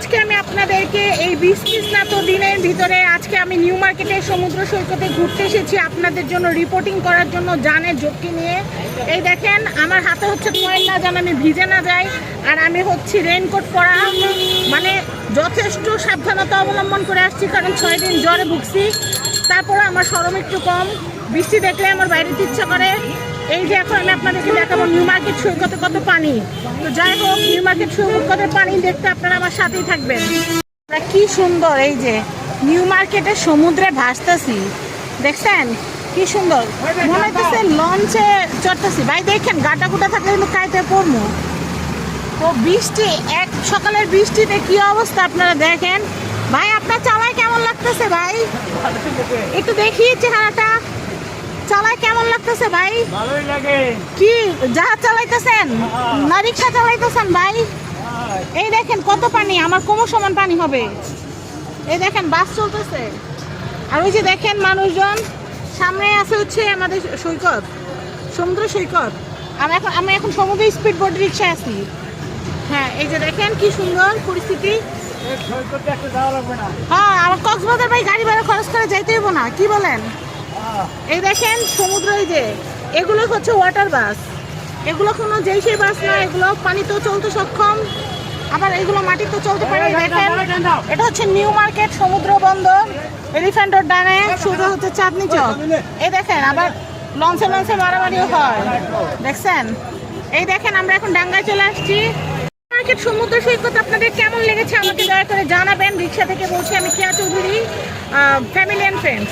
আজকে আমি আপনাদেরকে এই বিস্তিস্নাত দিনের ভিতরে আজকে আমি নিউ মার্কেটে সমুদ্র সৈকতে ঘুরতে এসেছি আপনাদের জন্য রিপোর্টিং করার জন্য জানের ঝক্কি নিয়ে। এই দেখেন, আমার হাতে হচ্ছে কয়েল না, যেন আমি ভিজে না যাই। আর আমি হচ্ছি রেনকোট পরা। মানে যথেষ্ট সাবধানতা অবলম্বন করে আসছি, কারণ ছয় দিন জ্বরে ভুগছি। তারপরে আমার সরম একটু কম। বৃষ্টি দেখলে আমার বাইরে ইচ্ছা করে। এই যে এখন আমি আপনাদেরকে দেখাবো নিউ মার্কেট সৈকতে কত পানি। তো যাই হোক, নিউ মার্কেট সৈকতের পানি দেখতে আপনারা আমার সাথেই থাকবেন। কি সুন্দর এই যে নিউ মার্কেটের সমুদ্রে ভাসতেছি। দেখছেন? কি সুন্দর। মনে হচ্ছে লঞ্চে চড়তেছি। ভাই, দেখেন, গাটা গুটা থাকলে কিন্তু কাইতে পড়ব তো বৃষ্টি, এক সকালের বৃষ্টিতে কি অবস্থা আপনারা দেখেন? ভাই, আপনার চালায় কেমন লাগতেছে ভাই? একটু দেখি চেহারাটা। চালায় কেমন লাগতেছে ভাই? ভালোই লাগে। কি জাহাজ চালাইতেছেন? না রিক্সা চালাইতেছেন ভাই? এই দেখেন কত পানি আমার কোমর সমান পানি হবে। এই দেখেন বাস চলতেছে। আর ওই যে দেখেন মানুষজন সামনে আছে হচ্ছে আমাদের সৈকত সমুদ্র সৈকত। আমি এখন আমি এখন সমুদ্র স্পিড বোট রিক্সায় আছি। হ্যাঁ এই যে দেখেন কি সুন্দর পরিস্থিতি। হ্যাঁ আমার কক্সবাজার ভাই গাড়ি ভাড়া খরচ করে যাইতে হইব না কি বলেন? এই দেখেন সমুদ্র এই যে, এগুলো হচ্ছে ওয়াটার বাস এগুলো কোনো যেই সেই বাস না, এগুলো পানিতেও চলতে সক্ষম। আবার এগুলো মাটিতে চলতে পারে দেখেন। এটা হচ্ছে নিউ মার্কেট সমুদ্র বন্দর, এলিফ্যান্ট রোড ডানে সোজা হচ্ছে চাঁদনি চক। এই দেখেন, আবার লঞ্চে লঞ্চে মারামারিও হয়। দেখছেন? এই দেখেন, আমরা এখন ডাঙ্গায় চলে আসছি। মার্কেট সমুদ্র সৈকত, আপনাদের কেমন লেগেছে আমাকে দয়া করে জানাবেন। রিক্সা থেকে বলছি, আমি Keya Chowdhury family and friends